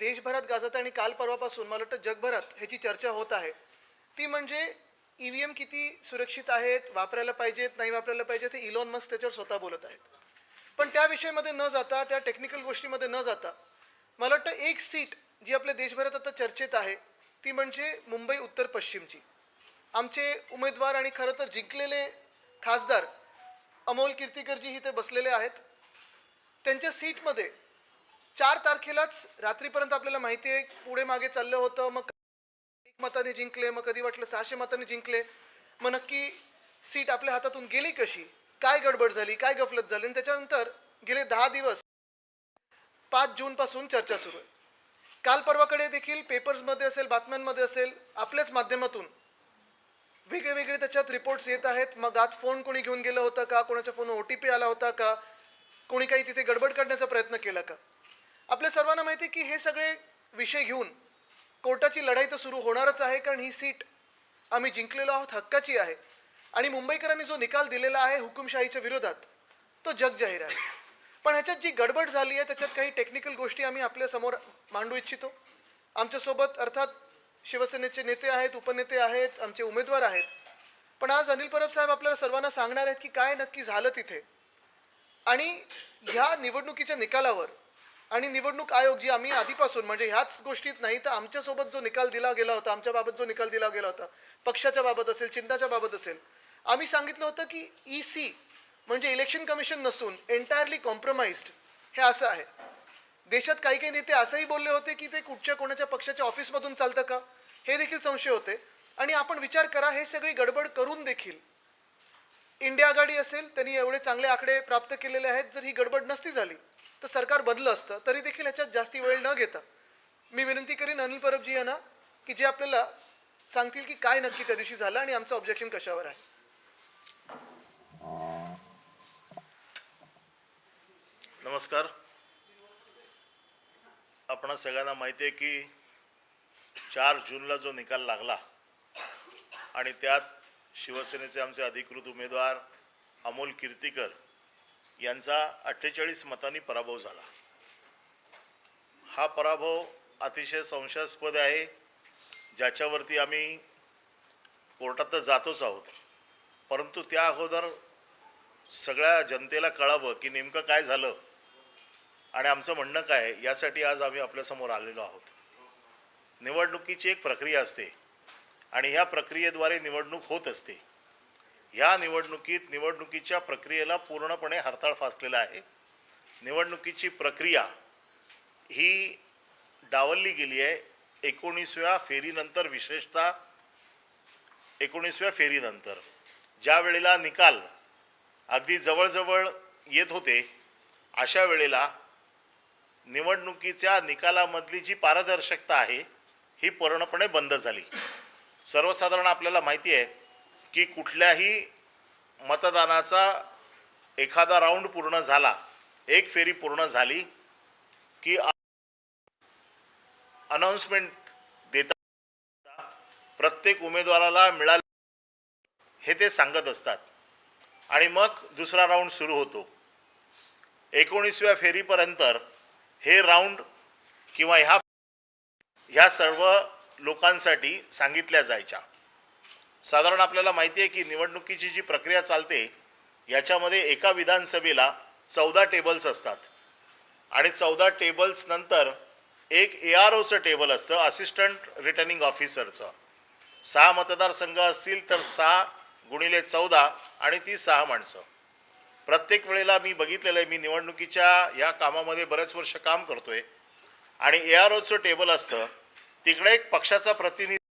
देशभरात गाजत आणि काल परवापासून मला वाटतं जगभरात ह्याची चर्चा होत आहे. ती म्हणजे ई व्ही एम किती सुरक्षित आहेत वापरायला पाहिजेत नाही वापरायला पाहिजेत हे इलॉन मस्क त्याच्यावर स्वतः बोलत आहेत. पण त्या विषयामध्ये न जाता त्या टेक्निकल गोष्टीमध्ये न जाता मला वाटतं एक सीट जी आपल्या देशभरात आता चर्चेत आहे ती म्हणजे मुंबई उत्तर पश्चिमची. आमचे उमेदवार आणि खरं तर जिंकलेले खासदार अमोल कीर्तीकरजी इथे बसलेले आहेत. त्यांच्या सीटमध्ये चार तारखेलाच रात्रीपर्यंत आपल्याला माहिती आहे पुढे मागे चाललं होतं मग एक मताने जिंकले मग कधी वाटलं सहाशे मताने जिंकले. मग नक्की सीट आपल्या हातातून गेली कशी? काय गडबड झाली? काय गफलत झाली? आणि त्याच्यानंतर गेले दहा दिवस पाच जूनपासून चर्चा सुरू आहे. काल परवाकडे देखील पेपर्समध्ये असेल बातम्यांमध्ये असेल आपल्याच माध्यमातून वेगळे वेगळे त्याच्यात रिपोर्ट्स येत आहेत. मग आत फोन कोणी घेऊन गेलं होतं का? कोणाच्या फोन ओ टी पी आला होता का? कोणी काही तिथे गडबड करण्याचा प्रयत्न केला का? आपल्या सर्वांना माहिती आहे की हे सगळे विषय घेऊन कोर्टाची लढाई तर सुरू होणारच आहे कारण ही सीट आम्ही जिंकलेलो आहोत हक्काची आहे. आणि मुंबईकरांनी जो निकाल दिलेला आहे हुकुमशाहीच्या विरोधात तो जग जाहीर आहे. पण ह्याच्यात जी गडबड झाली आहे त्याच्यात काही टेक्निकल गोष्टी आम्ही आपल्यासमोर मांडू इच्छितो. आमच्यासोबत अर्थात शिवसेनेचे नेते आहेत उपनेते आहेत आमचे उमेदवार आहेत. पण आज अनिल परब साहेब आपल्याला सर्वांना सांगणार आहेत की काय नक्की झालं तिथे. आणि ह्या निवडणुकीच्या निकालावर आणि निवडणूक आयोग जी आम्ही आधीपासून म्हणजे ह्याच गोष्टीत नाही तर आमच्यासोबत जो निकाल दिला गेला होता आमच्या बाबत जो निकाल दिला गेला होता पक्षाच्या बाबत असेल चिन्हाच्या बाबत असेल आम्ही सांगितलं होतं की ई सी म्हणजे इलेक्शन कमिशन नसून एंटायरली कॉम्प्रोमाइज्ड हे असं आहे. देशात काही काही नेते असंही बोलले होते की ते कुठच्या कोणाच्या पक्षाच्या ऑफिसमधून चालतं का? हे देखील संशय होते. आणि आपण विचार करा हे सगळी गडबड करून देखील इंडिया आघाडी असेल त्यांनी एवढे चांगले आकडे प्राप्त केलेले आहेत जर ही गडबड नसती झाली तर सरकार बदलं असतं तरी देखील ह्याच्यात जास्ती वेळ न घेता. मी विनंती करीन अनिल परबजी यांना की जे आपल्याला सांगतील की काय नक्की त्या दिवशी झालं आणि आमचं ऑब्जेक्शन कशावर आहे. नमस्कार. आपण सगळ्यांना माहिती आहे की चार जूनला जो निकाल लागला आणि त्यात शिवसेनेचे आमचे अधिकृत उमेदवार अमोल कीर्तीकर यांचा अठ्ठेचाळीस मतांनी पराभव झाला. हा पराभव अतिशय संशयास्पद आहे ज्याच्यावरती आम्ही कोर्टात तर जातोच आहोत. परंतु त्या अगोदर सगळ्या जनतेला कळावं की नेमकं काय झालं आणि आमचं म्हणणं काय आहे, यासाठी आज आम्ही आपल्यासमोर आलेलो आहोत. निवडणुकीची एक प्रक्रिया असते आणि ह्या प्रक्रियेद्वारे निवडणूक होत असते. ह्या निवडणुकीत निवडणुकीच्या प्रक्रियेला पूर्णपणे हरताळ फासलेला आहे. निवडणुकीची प्रक्रिया ही डावलली गेली आहे. एकोणीसव्या फेरीनंतर विशेषतः एकोणीसव्या फेरीनंतर ज्या वेळेला निकाल अगदी जवळजवळ येत होते अशा वेळेला निवडणुकीच्या निकालामधली जी पारदर्शकता आहे ही पूर्णपणे बंद झाली. सर्वसाधारण आपल्याला माहिती आहे की कुठल्याही मतदानाचा एखादा राऊंड पूर्ण झाला एक फेरी पूर्ण झाली की अनाऊन्समेंट देता प्रत्येक उमेदवाराला मिळाले हे ते सांगत असतात. आणि मग दुसरा राऊंड सुरू होतो. एकोणीसव्या फेरीपर्यंत हे राऊंड किंवा ह्या ह्या सर्व लोकांसाठी सांगितल्या जायच्या. साधारण आपल्याला माहिती आहे की निवडणुकीची जी प्रक्रिया चालते याच्यामध्ये एका विधानसभेला चौदा टेबल्स असतात. आणि चौदा टेबल्स नंतर एक ए आर ओचं टेबल असतं असिस्टंट रिटर्निंग ऑफिसरचं सहा मतदारसंघ असतील तर सहा गुणिले चौदा आणि ती सहा माणसं. प्रत्येक वेळेला मी बघितलेलं आहे मी निवडणुकीच्या या कामामध्ये बरेच वर्ष काम करतोय. आणि ए आर ओचं टेबल असतं तिकडे एक पक्षाचा प्रतिनिधी